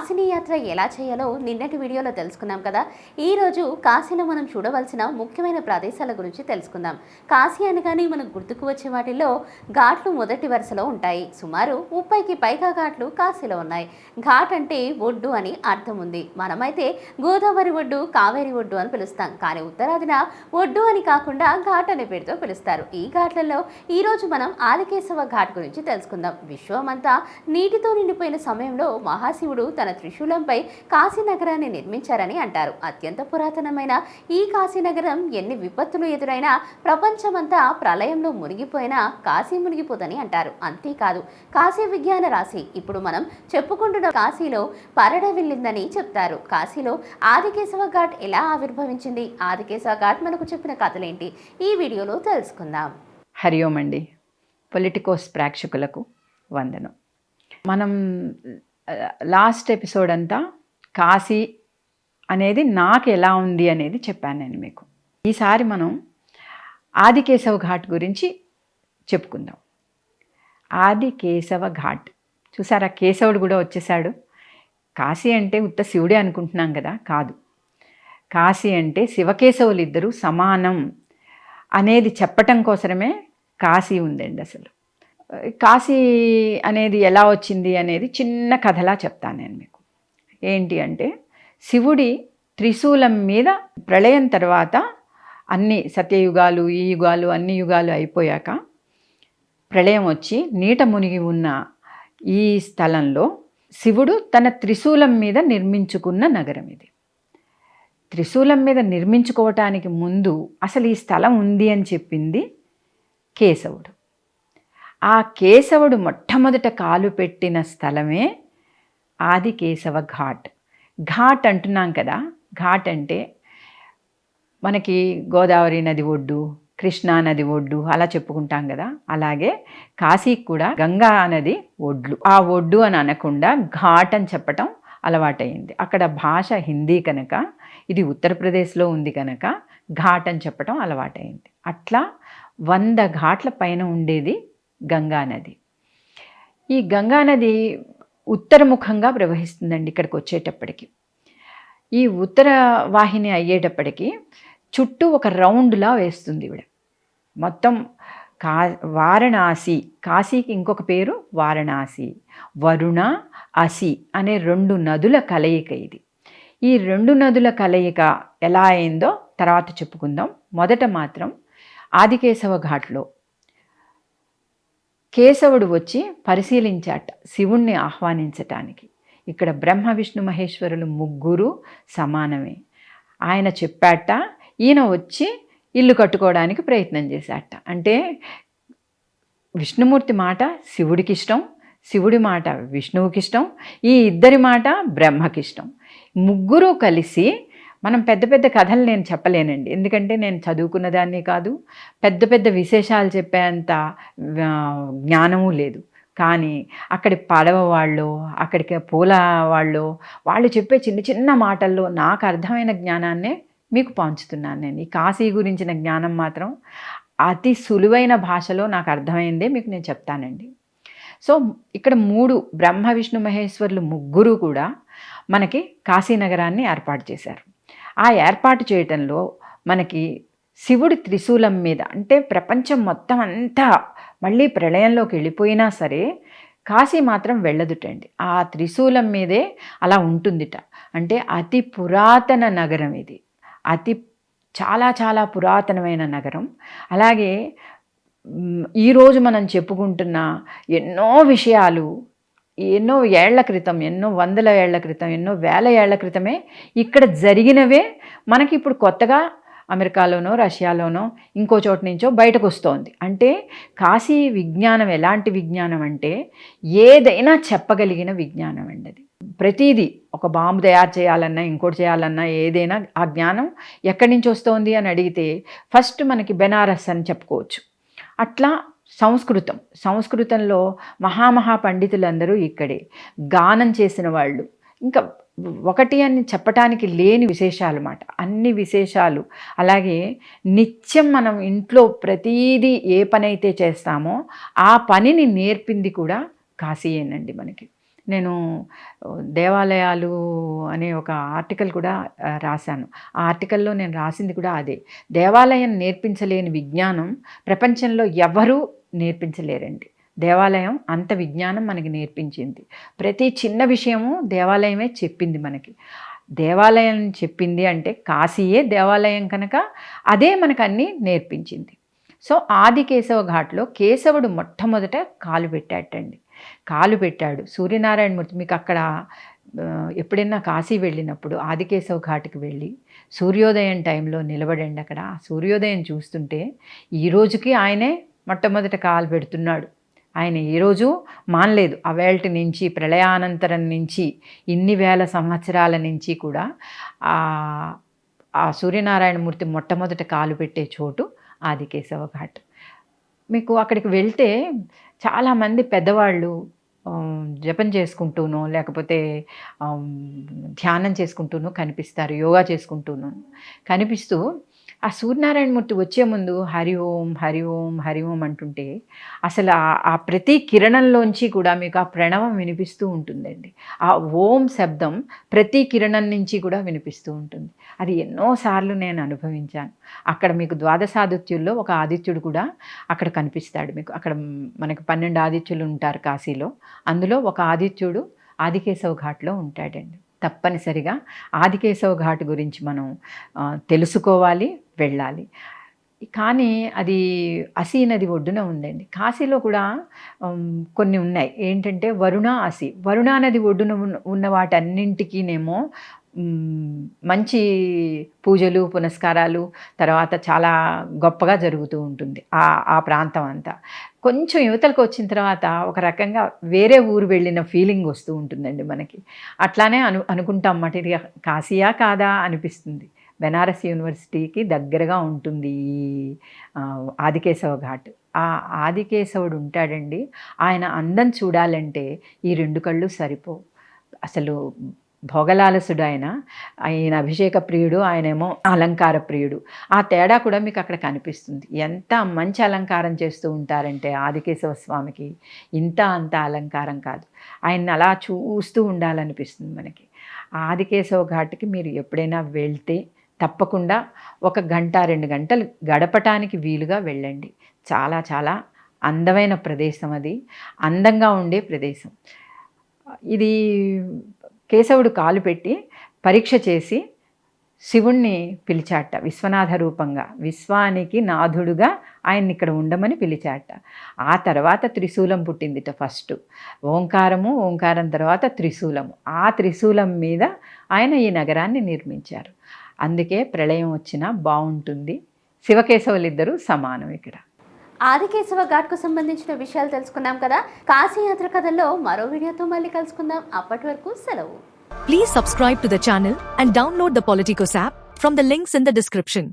కాశీని యాత్ర ఎలా చేయాలో నిన్నటి వీడియోలో తెలుసుకున్నాం కదా. ఈరోజు కాశీలో మనం చూడవలసిన ముఖ్యమైన ప్రదేశాల గురించి తెలుసుకుందాం. కాశీ అనగానే మనకు గుర్తుకు వచ్చే వాటిల్లో ఘాట్లు మొదటి వరుసలో ఉంటాయి. సుమారు ముప్పైకి పైగా ఘాట్లు కాశీలో ఉన్నాయి. ఘాట్ అంటే ఒడ్డు అని అర్థం ఉంది. మనమైతే గోదావరి ఒడ్డు కావేరి ఒడ్డు అని పిలుస్తాం. కానీ ఉత్తరాదిన ఒడ్డు అని కాకుండా ఘాట్ అనే పేరుతో పిలుస్తారు. ఈ ఘాట్లలో ఈరోజు మనం ఆదికేశవ ఘాట్ గురించి తెలుసుకుందాం. విశ్వమంతా నీటితో నిండిపోయిన సమయంలో మహాశివుడు తన త్రిశూలంపై కాశీనగరాన్ని నిర్మించారని అంటారు. అత్యంత పురాతనమైన ఈ కాశీనగరం ఎన్ని విపత్తులు ఎదురైనా ప్రపంచమంతా ప్రళయంలో మునిగిపోయినా కాశీ మునిగిపోదని అంటారు. అంతేకాదు కాశీ విజ్ఞాన రాశి ఇప్పుడు మనం చెప్పుకుంటున్న కాశీలో పరడ వెళ్ళిందని చెప్తారు. కాశీలో ఆదికేశవ ఘాట్ ఎలా ఆవిర్భవించింది? ఆదికేశవ ఘాట్ మనకు చెప్పిన కథలేంటి? ఈ వీడియోలో తెలుసుకుందాం. హరి ఓం అండి పొలిటికోస్ ప్రేక్షకులకు వందనం. మనం లాస్ట్ ఎపిసోడ్ అంతా కాశీ అనేది నాకు ఎలా ఉంది అనేది చెప్పాను నేను మీకు. ఈసారి మనం ఆదికేశవ ఘాట్ గురించి చెప్పుకుందాం. ఆది కేశవ ఘాట్. చూసారా కేశవుడు కూడా వచ్చేసాడు కాశీ అంటే ఉత్త శివుడే అనుకుంటున్నాం కదా కాదు. కాశీ అంటే శివకేశవులు ఇద్దరు సమానం అనేది చెప్పటం కోసమే కాశీ ఉందండి అసలు. కాశీ అనేది ఎలా వచ్చింది అనేది చిన్న కథలా చెప్తాను నేను మీకు. ఏంటి అంటే శివుడి త్రిశూలం మీద ప్రళయం తర్వాత అన్ని సత్యయుగాలు ఈ యుగాలు అన్ని యుగాలు అయిపోయాక ప్రళయం వచ్చి నీట మునిగి ఉన్న ఈ స్థలంలో శివుడు తన త్రిశూలం మీద నిర్మించుకున్న నగరం ఇది. త్రిశూలం మీద నిర్మించుకోవటానికి ముందు అసలు ఈ స్థలం ఉంది అని చెప్పింది కేశవుడు. ఆ కేశవుడు మొట్టమొదట కాలు పెట్టిన స్థలమే ఆది కేశవ ఘాట్. ఘాట్ అంటున్నాం కదా ఘాట్ అంటే మనకి గోదావరి నది ఒడ్డు కృష్ణా నది ఒడ్డు అలా చెప్పుకుంటాం కదా అలాగే కాశీకి కూడా గంగా నది ఒడ్లు. ఆ ఒడ్డు అని అనకుండా ఘాట్ అని చెప్పటం అలవాటైంది అక్కడ భాష హిందీ కనుక ఇది ఉత్తరప్రదేశ్లో ఉంది కనుక ఘాట్ అని చెప్పటం అలవాటైంది అట్లా వంద ఘాట్ల పైన ఉండేది గంగా నది. ఈ గంగా నది ఉత్తరముఖంగా ప్రవహిస్తుందండి ఇక్కడికి వచ్చేటప్పటికి. ఈ ఉత్తర వాహిని అయ్యేటప్పటికి చుట్టూ ఒక రౌండ్లా వేస్తుంది ఇవిడ మొత్తం కా వారణాసి కాశీకి ఇంకొక పేరు వారణాసి వరుణ అసి అనే రెండు నదుల కలయిక ఇది. ఈ రెండు నదుల కలయిక ఎలా అయిందో తర్వాత చెప్పుకుందాం. మొదట మాత్రం ఆదికేశవ ఘాట్లో కేశవుడు వచ్చి పరిశీలించాట శివుణ్ణి ఆహ్వానించటానికి. ఇక్కడ బ్రహ్మ విష్ణు మహేశ్వరులు ముగ్గురు సమానమే. ఆయన చెప్పాట ఈయన వచ్చి ఇల్లు కట్టుకోవడానికి ప్రయత్నం చేశాట. అంటే విష్ణుమూర్తి మాట శివుడికి ఇష్టం శివుడి మాట విష్ణువుకి ఇష్టం ఈ ఇద్దరి మాట బ్రహ్మకిష్టం. ముగ్గురు కలిసి మనం పెద్ద పెద్ద కథలు నేను చెప్పలేనండి. ఎందుకంటే నేను చదువుకున్న దాన్ని కాదు పెద్ద పెద్ద విశేషాలు చెప్పేంత జ్ఞానము లేదు. కానీ అక్కడి పడవ వాళ్ళు అక్కడికి పూల వాళ్ళు వాళ్ళు చెప్పే చిన్న చిన్న మాటల్లో నాకు అర్థమైన జ్ఞానాన్నే మీకు పంచుతున్నాను నేను. ఈ కాశీ గురించిన జ్ఞానం మాత్రం అతి సులువైన భాషలో నాకు అర్థమైందే మీకు నేను చెప్తానండి. సో ఇక్కడ మూడు బ్రహ్మ విష్ణు మహేశ్వర్లు ముగ్గురు కూడా మనకి కాశీనగరాన్ని ఏర్పాటు చేశారు. ఆ ఏర్పాటు చేయటంలో మనకి శివుడి త్రిశూలం మీద అంటే ప్రపంచం మొత్తం అంతా మళ్ళీ ప్రళయంలోకి వెళ్ళిపోయినా సరే కాశీ మాత్రం వెళ్ళదుటండి. ఆ త్రిశూలం మీదే అలా ఉంటుందిట. అంటే అతి పురాతన నగరం ఇది. అతి చాలా చాలా పురాతనమైన నగరం. అలాగే ఈరోజు మనం చెప్పుకుంటున్న ఎన్నో విషయాలు ఎన్నో ఏళ్ళ క్రితం ఎన్నో వందల ఏళ్ళ క్రితం ఎన్నో వేల ఏళ్ళ క్రితమే ఇక్కడ జరిగినవే మనకి ఇప్పుడు కొత్తగా అమెరికాలోనో రష్యాలోనో ఇంకో చోట నుంచో బయటకు వస్తోంది. అంటే కాశీ విజ్ఞానం ఎలాంటి విజ్ఞానం అంటే ఏదైనా చెప్పగలిగిన విజ్ఞానం అండి అది. ప్రతిదీ ఒక బాంబు తయారు చేయాలన్నా ఇంకోటి చేయాలన్నా ఏదైనా ఆ జ్ఞానం ఎక్కడి నుంచి వస్తోంది అని అడిగితే ఫస్ట్ మనకి బెనారస్ అని చెప్పుకోవచ్చు. అట్లా సంస్కృతం. సంస్కృతంలో మహామహా పండితులందరూ ఇక్కడే. గానం చేసిన వాళ్ళు. ఇంకా ఒకటి అని చెప్పటానికి లేని విశేషాలు మాట అన్ని విశేషాలు. అలాగే నిత్యం మనం ఇంట్లో ప్రతీదీ ఏ పనైతే చేస్తామో ఆ పనిని నేర్పింది కూడా కాశీయేనండి మనకి. నేను దేవాలయాలు అనే ఒక ఆర్టికల్ కూడా రాశాను. ఆ ఆర్టికల్లో నేను రాసింది కూడా అదే. దేవాలయం నేర్పించలేని విజ్ఞానం ప్రపంచంలో ఎవరూ నేర్పించలేరండి. దేవాలయం అంత విజ్ఞానం మనకి నేర్పించింది. ప్రతి చిన్న విషయము దేవాలయమే చెప్పింది మనకి. దేవాలయం చెప్పింది అంటే కాశీయే దేవాలయం కనుక అదే మనకు అన్నీ నేర్పించింది. సో ఆది కేశవ ఘాట్లో కేశవుడు మొట్టమొదట కాలు పెట్టాటండి కాలు పెట్టాడు. సూర్యనారాయణ మూర్తి మీకు అక్కడ ఎప్పుడైనా కాశీ వెళ్ళినప్పుడు ఆదికేశవ ఘాట్కి వెళ్ళి సూర్యోదయం టైంలో నిలబడండి అక్కడ. సూర్యోదయం చూస్తుంటే ఈ రోజుకి ఆయనే మొట్టమొదట కాలు పెడుతున్నాడు. ఆయన ఈరోజు మానలేదు. అవేల్టి నుంచి ప్రళయానంతరం నుంచి ఇన్ని వేల సంవత్సరాల నుంచి కూడా ఆ సూర్యనారాయణమూర్తి మొట్టమొదట కాలు పెట్టే చోటు ఆదికేశవ ఘాట్ మీకు అక్కడికి వెళ్తే చాలామంది పెద్దవాళ్ళు జపం చేసుకుంటూనో లేకపోతే ధ్యానం చేసుకుంటూనో కనిపిస్తారు యోగా చేసుకుంటూనో. కనిపిస్తూ ఆ సూర్యనారాయణమూర్తి వచ్చే ముందు హరి ఓం హరి ఓం హరి ఓం అంటుంటే అసలు ఆ- ప్రతి కిరణంలోంచి కూడా మీకు ఆ ప్రణవం వినిపిస్తూ ఉంటుందండి. ఆ ఓం శబ్దం ప్రతి కిరణం నుంచి కూడా వినిపిస్తూ ఉంటుంది. అది ఎన్నోసార్లు నేను అనుభవించాను. అక్కడ మీకు ద్వాదశాదిత్యుల్లో ఒక ఆదిత్యుడు కూడా అక్కడ కనిపిస్తాడు మీకు. అక్కడ మనకు పన్నెండు ఆదిత్యులు ఉంటారు కాశీలో. అందులో ఒక ఆదిత్యుడు ఆదికేశవ ఘాట్లో ఉంటాడండి. తప్పనిసరిగా ఆదికేశవ ఘాట్ గురించి మనం తెలుసుకోవాలి. వెళ్ళాలి. కానీ అది అసీ నది ఒడ్డున ఉందండి. కాశీలో కూడా కొన్ని ఉన్నాయి. ఏంటంటే వరుణ అసి. వరుణా నది ఒడ్డున ఉన్న- వాటన్నింటికీనేమో మంచి పూజలు పునస్కారాలు తర్వాత చాలా గొప్పగా జరుగుతూ ఉంటుంది ఆ ఆ ప్రాంతం అంతా. కొంచెం యువతలకు వచ్చిన తర్వాత ఒక రకంగా వేరే ఊరు వెళ్ళిన ఫీలింగ్ వస్తూ ఉంటుందండి మనకి. అట్లానే అను అనుకుంటాం అన్నమాట ఇది కాశీయా కాదా? అనిపిస్తుంది. బెనారస్ యూనివర్సిటీకి దగ్గరగా ఉంటుంది ఈ ఆదికేశవ ఘాట్. ఆ ఆదికేశవుడు ఉంటాడండి. ఆయన అందం చూడాలంటే ఈ రెండు కళ్ళు సరిపోవు అసలు భోగలాలసుడు ఆయన ఆయన అభిషేక ప్రియుడు ఆయనేమో అలంకార ప్రియుడు. ఆ తేడా కూడా మీకు అక్కడ కనిపిస్తుంది. ఎంత మంచి అలంకారం చేస్తూ ఉంటారంటే ఆదికేశవ స్వామికి. ఇంత అంత అలంకారం కాదు. ఆయన్ని అలా చూస్తూ ఉండాలనిపిస్తుంది మనకి. ఆదికేశవ ఘాట్కి మీరు ఎప్పుడైనా వెళ్తే తప్పకుండా ఒక గంట రెండు గంటలు గడపటానికి వీలుగా వెళ్ళండి. చాలా చాలా అందమైన ప్రదేశం అది. అందంగా ఉండే ప్రదేశం. ఇది కేశవుడు కాలు పెట్టి పరీక్ష చేసి శివుణ్ణి పిలిచాట విశ్వనాథ రూపంగా. విశ్వానికి నాథుడుగా ఆయన్ని ఇక్కడ ఉండమని పిలిచాట. ఆ తర్వాత త్రిశూలం పుట్టిందిట ఫస్ట్. ఓంకారము ఓంకారం తర్వాత త్రిశూలము. ఆ త్రిశూలం మీద ఆయన ఈ నగరాన్ని నిర్మించారు. అందుకే ప్రళయం వచ్చినా బాగుంటుంది. శివకేశవులిద్దరూ సమానం ఇక్కడ. ఆదికేశవ ఘాట్కు సంబంధించిన విషయాలు తెలుసుకున్నాం కదా? కాశీ యాత్ర కథల్లో మరో వీడియోతో మళ్ళీ కలుసుకుందాం. అప్పటి వరకు సెలవు. Please subscribe to the channel and download the Politicos app from the links in the description.